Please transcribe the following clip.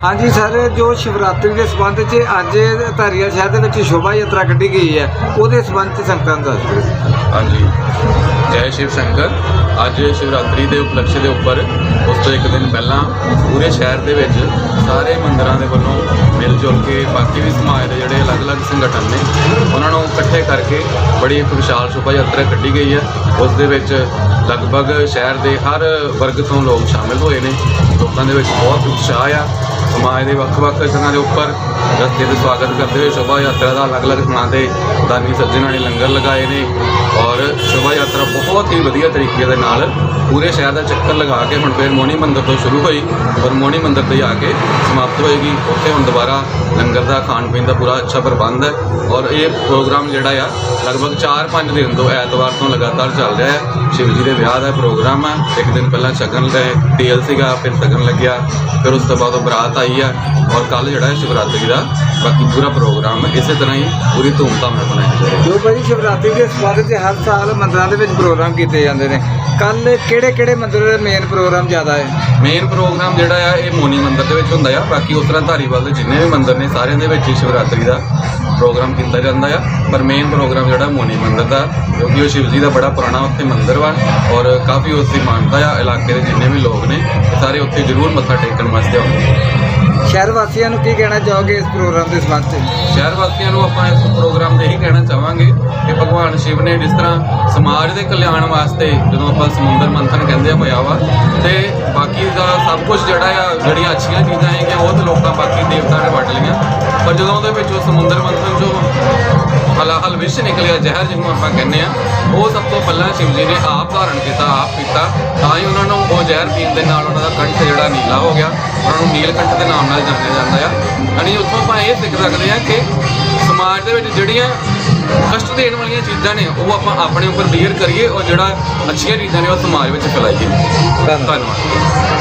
ਹਾਂਜੀ ਸਰ, ਜੋ ਸ਼ਿਵਰਾਤਰੀ ਦੇ ਸੰਬੰਧ 'ਚ ਅੱਜ ਧਾਰੀਆ ਸ਼ਹਿਰ ਦੇ ਵਿੱਚ ਸ਼ੋਭਾ ਯਾਤਰਾ ਕੱਢੀ ਗਈ ਹੈ, ਉਹਦੇ ਸੰਬੰਧ 'ਚ ਸੰਗਤਾਂ ਨੂੰ ਦੱਸ ਦਿਓ। ਹਾਂਜੀ। ਜੈ ਸ਼ਿਵ ਸ਼ੰਕਰ। ਅੱਜ ਸ਼ਿਵਰਾਤਰੀ ਦੇ ਉਪਲਕਸ਼ ਦੇ ਉੱਪਰ ਉਸ ਤੋਂ ਇੱਕ ਦਿਨ ਪਹਿਲਾਂ ਪੂਰੇ ਸ਼ਹਿਰ ਦੇ ਵਿੱਚ ਸਾਰੇ ਮੰਦਰਾਂ ਦੇ ਵੱਲੋਂ ਮਿਲ ਜੁਲ ਕੇ ਬਾਕੀ ਵੀ ਸਮਾਜ ਦੇ ਜਿਹੜੇ ਅਲੱਗ-ਅਲੱਗ ਸੰਗਠਨ ਨੇ, ਉਹਨਾਂ ਨੂੰ ਇਕੱਠੇ ਕਰਕੇ ਬੜੀ ਇੱਕ ਵਿਸ਼ਾਲ ਸ਼ੋਭਾ ਯਾਤਰਾ ਕੱਢੀ ਗਈ ਹੈ। ਉਸ ਦੇ ਵਿੱਚ ਲਗਭਗ ਸ਼ਹਿਰ ਦੇ ਹਰ ਵਰਗ ਤੋਂ ਲੋਕ ਸ਼ਾਮਿਲ ਹੋਏ ਨੇ। ਲੋਕਾਂ ਦੇ ਵਿੱਚ ਬਹੁਤ ਉਤਸ਼ਾਹ ਆ। ਸਮਾਜ ਦੇ ਵੱਖ-ਵੱਖ ਜਗ੍ਹਾ ਦੇ ਉੱਪਰ ਰਸਤੇ 'ਤੇ ਸਵਾਗਤ ਕਰਦੇ ਹੋਏ ਸ਼ੋਭਾ ਯਾਤਰਾ ਦਾ ਅਲੱਗ-ਅਲੱਗ ਥਾਂ ਤੇ ਦਾਨੀ ਸੱਜਣਾਂ ਨੇ ਲੰਗਰ ਲਗਾਏ ਨੇ ਔਰ ਸ਼ੋਭਾ ਯਾਤਰਾ ਬਹੁਤ ਹੀ ਵਧੀਆ ਤਰੀਕੇ ਦੇ ਨਾਲ ਪੂਰੇ ਸ਼ਹਿਰ ਦਾ ਚੱਕਰ ਲਗਾ ਕੇ ਹੁਣ ਫਿਰ ਮੋਣੀ ਮੰਦਿਰ ਤੋਂ ਸ਼ੁਰੂ ਹੋਈ ਔਰ ਮੋਣੀ ਮੰਦਿਰ ਤੇ ਆ ਕੇ ਸਮਾਪਤ ਹੋਏਗੀ। ਉੱਥੇ ਹੁਣ ਦੁਬਾਰਾ ਲੰਗਰ ਦਾ ਖਾਣ ਪੀਣ ਦਾ ਪੂਰਾ ਅੱਛਾ ਪ੍ਰਬੰਧ ਹੈ ਔਰ ਇਹ ਪ੍ਰੋਗਰਾਮ ਜਿਹੜਾ ਆ, ਲਗਭਗ 4-5 ਦਿਨ ਤੋਂ ਐਤਵਾਰ ਤੋਂ ਲਗਾਤਾਰ ਚੱਲ ਰਿਹਾ ਹੈ। ਸ਼ਿਵ ਜੀ ਦੇ ਵਿਆਹ ਦਾ ਪ੍ਰੋਗਰਾਮ ਹੈ। ਇੱਕ ਦਿਨ ਪਹਿਲਾਂ ਸ਼ਗਨ ਲੈ ਤੇਲ ਸੀਗਾ, ਫਿਰ ਸ਼ਗਨ ਲੱਗਿਆ, ਫਿਰ ਉਸ ਤੋਂ ਬਾਅਦ ਉਹ ਬਰਾਤ ਆਈ। ਹੈ ਔਰ ਕੱਲ ਜਿਹੜਾ ਹੈ ਸ਼ਿਵਰਾਤਰੀ ਦਾ ਬਾਕੀ ਪੂਰਾ ਪ੍ਰੋਗਰਾਮ ਇਸੇ ਤਰ੍ਹਾਂ ਹੀ ਪੂਰੀ ਧੂਮਧਾਮ ਨਾਲ ਮਨਾਇਆ ਜਾਏਗਾ ਜੋ ਭਾਈ ਸ਼ਿਵਰਾਤਰੀ ਦੇ ਸੰਬੰਧ 'ਚ ਹਰ ਸਾਲ ਮੰਦਿਰਾਂ ਦੇ ਵਿੱਚ ਪ੍ਰੋਗਰਾਮ ਕੀਤੇ ਜਾਂਦੇ ਨੇ। ਕੱਲ ਕਿਹੜੇ ਕਿਹੜੇ ਮੰਦਿਰ ਦੇ ਮੇਨ ਪ੍ਰੋਗਰਾਮ ਜ਼ਿਆਦਾ ਹੈ? ਮੇਨ ਪ੍ਰੋਗਰਾਮ ਜਿਹੜਾ ਆ ਇਹ ਮੋਨੀ ਮੰਦਿਰ ਦੇ ਵਿੱਚ ਹੁੰਦਾ ਆ। ਬਾਕੀ ਉਸ ਤਰ੍ਹਾਂ ਧਾਰੀਵਾਲ ਦੇ ਜਿੰਨੇ ਵੀ ਮੰਦਿਰ ਨੇ ਸਾਰਿਆਂ ਦੇ ਵਿੱਚ ਹੀ ਸ਼ਿਵਰਾਤਰੀ ਦਾ ਪ੍ਰੋਗਰਾਮ ਕੀਤਾ ਜਾਂਦਾ ਆ। ਪਰ ਮੇਨ ਪ੍ਰੋਗਰਾਮ ਜਿਹੜਾ ਮੋਨੀ ਮੰਦਿਰ ਦਾ ਕਿਉਂਕਿ ਉਹ ਸ਼ਿਵ ਜੀ ਦਾ ਬੜਾ ਪੁਰਾਣਾ ਉੱਥੇ ਮੰਦਿਰ ਵਾ ਔਰ ਕਾਫੀ ਉਸ ਦੀ ਮਾਨਤਾ ਆ ਇਲਾਕੇ ਦੇ ਜਿੰਨੇ ਵੀ ਲੋਕ ਨੇ ਸਾਰੇ ਉੱਥੇ ਜ਼ਰੂਰ ਮੱਥਾ ਟੇਕਣ ਵਾਸਤੇ ਆਉਂਦੇ ਸ਼ਹਿਰ ਵਾਸੀਆਂ ਨੂੰ ਕੀ ਕਹਿਣਾ ਚਾਹੋਗੇ ਇਸ ਪ੍ਰੋਗਰਾਮ ਦੇ ਸੰਬੰਧ 'ਚ? ਸ਼ਹਿਰ ਵਾਸੀਆਂ ਨੂੰ ਆਪਾਂ ਇਸ ਪ੍ਰੋਗਰਾਮ ਤੇ ਇਹੀ ਕਹਿਣਾ ਚਾਹਾਂਗੇ ਕਿ ਭਗਵਾਨ ਸ਼ਿਵ ਨੇ ਜਿਸ ਤਰ੍ਹਾਂ ਸਮਾਜ ਦੇ ਕਲਿਆਣ ਵਾਸਤੇ ਜਦੋਂ ਆਪਾਂ ਸਮੁੰਦਰ ਮੰਥਨ ਕਹਿੰਦੇ ਆ ਹੋਇਆ ਵਾ ਤੇ ਬਾਕੀ ਦਾ ਸਭ ਕੁਝ ਜਿਹੜਾ ਆ ਜਿਹੜੀਆਂ ਅੱਛੀਆਂ ਚੀਜ਼ਾਂ ਹੈਗੀਆਂ ਉਹ ਤਾਂ ਲੋਕਾਂ ਬਾਕੀ ਦੇਵਤਾ ਨੇ ਵੰਡ ਲਈਆਂ। ਜਦੋਂ ਉਹਦੇ ਵਿੱਚੋਂ ਸਮੁੰਦਰ ਮੰਥਨ ਜੋ ਹਲਾ ਹਲਵਿਸ਼ ਨਿਕਲਿਆ, ਜ਼ਹਿਰ ਜਿਹਨੂੰ ਆਪਾਂ ਕਹਿੰਦੇ ਆ ਉਹ ਸਭ ਤੋਂ ਪਹਿਲਾਂ ਸ਼ਿਵ ਜੀ ਨੇ ਆਪ ਧਾਰਨ ਕੀਤਾ, ਆਪ ਪੀਤਾ। ਤਾਂ ਹੀ ਉਹਨਾਂ ਨੂੰ ਉਹ ਜ਼ਹਿਰ ਪੀਣ ਦੇ ਨਾਲ ਉਹਨਾਂ ਦਾ ਕੰਠ ਜਿਹੜਾ ਨੀਲਾ ਹੋ ਗਿਆ। ਉਹਨਾਂ ਨੂੰ ਨੀਲਕੰਠ ਦੇ ਨਾਮ ਨਾਲ ਜਾਣਿਆ ਜਾਂਦਾ ਆ। ਯਾਨੀ ਉੱਥੋਂ ਆਪਾਂ ਇਹ ਸਿੱਖ ਸਕਦੇ ਆ ਕਿ ਸਮਾਜ ਦੇ ਵਿੱਚ ਜਿਹੜੀਆਂ ਕਸ਼ਟ ਦੇਣ ਵਾਲੀਆਂ ਚੀਜ਼ਾਂ ਨੇ, ਉਹ ਆਪਾਂ ਆਪਣੇ ਉੱਪਰ ਬੀਅਰ ਕਰੀਏ ਔਰ ਜਿਹੜਾ ਅੱਛੀਆਂ ਚੀਜ਼ਾਂ ਨੇ, ਉਹ ਸਮਾਜ ਵਿੱਚ ਫੈਲਾਈਏ। ਧੰਨਵਾਦ।